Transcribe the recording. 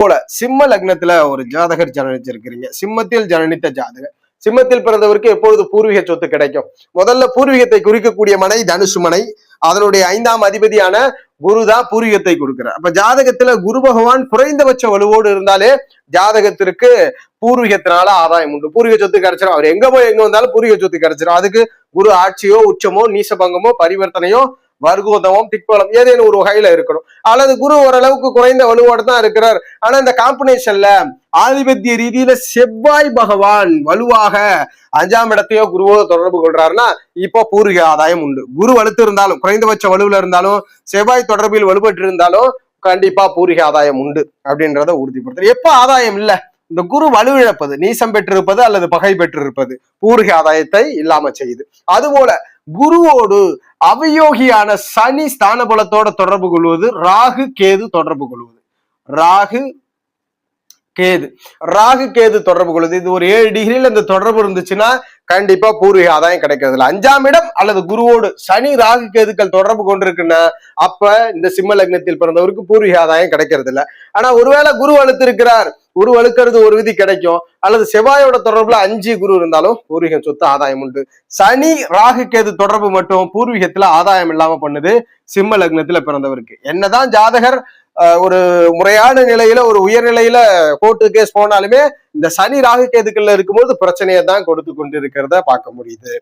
போல சிம்ம லக்னத்துல ஒரு ஜாதகர் ஜனனிச்சிருக்கிறீங்க. சிம்மத்தில் ஜனனித்த ஜாதகர். சிம்மத்தில் பிறந்தவருக்கு எப்பொழுது பூர்வீக சொத்து கிடைக்கும்? முதல்ல பூர்வீகத்தை குறிக்கக்கூடிய மனை தனுசு மனை. அதனுடைய ஐந்தாம் அதிபதியான குரு தான் பூர்வீகத்தை கொடுக்கிறார். அப்ப ஜாதகத்துல குரு பகவான் குறைந்தபட்ச வலுவோடு இருந்தாலே ஜாதகத்திற்கு பூர்வீகத்தினால ஆதாயம் உண்டு. பூர்வீக சொத்து கிடைச்சிடும் அவர் எங்க போய் எங்க வந்தாலும் பூர்வீக சொத்து கிடைச்சிடும் அதுக்கு குரு ஆட்சியோ உச்சமோ நீசபங்கமோ பரிவர்த்தனையோ வர்க்கோதமம் திக்பலம் ஏதேனும் ஒரு வகையில இருக்கணும். அல்லது குரு ஓரளவுக்கு குறைந்த வலுவோடு தான் இருக்கிறார். ஆனா இந்த காம்பினேஷன்ல ஆதிபத்திய ரீதியில செவ்வாய் பகவான் வலுவாக அஞ்சாம் இடத்தையோ குருவோ தொடர்பு கொள்றாருன்னா இப்போ பூர்வீக ஆதாயம் உண்டு. குரு வலுத்து இருந்தாலும் குறைந்தபட்ச வலுவில் இருந்தாலும் செவ்வாய் தொடர்பில் வலுப்பட்டு இருந்தாலும் கண்டிப்பா பூர்வீக ஆதாயம் உண்டு அப்படின்றத உறுதிப்படுத்துறது எப்ப ஆதாயம் இல்லை? இந்த குரு வலுவிழப்பது நீசம் பெற்றிருப்பது அல்லது பகை பெற்றிருப்பது பூர்வீக ஆதாயத்தை இல்லாம செய்யுது. அதுபோல குருவோடு அவயோகியான சனி ஸ்தான பலத்தோட தொடர்பு கொள்வது ராகு கேது தொடர்பு கொள்வது. ராகு கேது. ராகு கேது தொடர்பு கொள்வது இது ஒரு ஏழு டிகிரியில் இந்த தொடர்பு இருந்துச்சுன்னா கண்டிப்பா பூர்வீக ஆதாயம் கிடைக்கிறது இல்லை அஞ்சாம் இடம் அல்லது குருவோடு சனி ராகு கேதுக்கள் தொடர்பு கொண்டிருக்குன்னா அப்ப இந்த சிம்ம லக்னத்தில் பிறந்தவருக்கு பூர்வீக ஆதாயம் கிடைக்கிறது இல்லை ஆனா ஒருவேளை குரு வலுத்து இருக்கிறார் குரு வலுக்கிறது ஒரு விதி கிடைக்கும். அல்லது செவ்வாயோட தொடர்புல அஞ்சு குரு இருந்தாலும் பூர்வீகம் சொத்து ஆதாயம் உண்டு. சனி ராகு கேது தொடர்பு மட்டும் பூர்வீகத்துல ஆதாயம் இல்லாம பண்ணுது சிம்ம லக்னத்துல பிறந்தவருக்கு. என்னதான் ஜாதகர் ஒரு முறையான நிலையில ஒரு உயர்நிலையில கோர்ட்டு கேஸ் போனாலுமே இந்த சனி ராகு கேதுக்கள்ல இருக்கும்போது பிரச்சனையை தான் கொடுத்து கொண்டு இருக்கிறத பார்க்க முடியுது.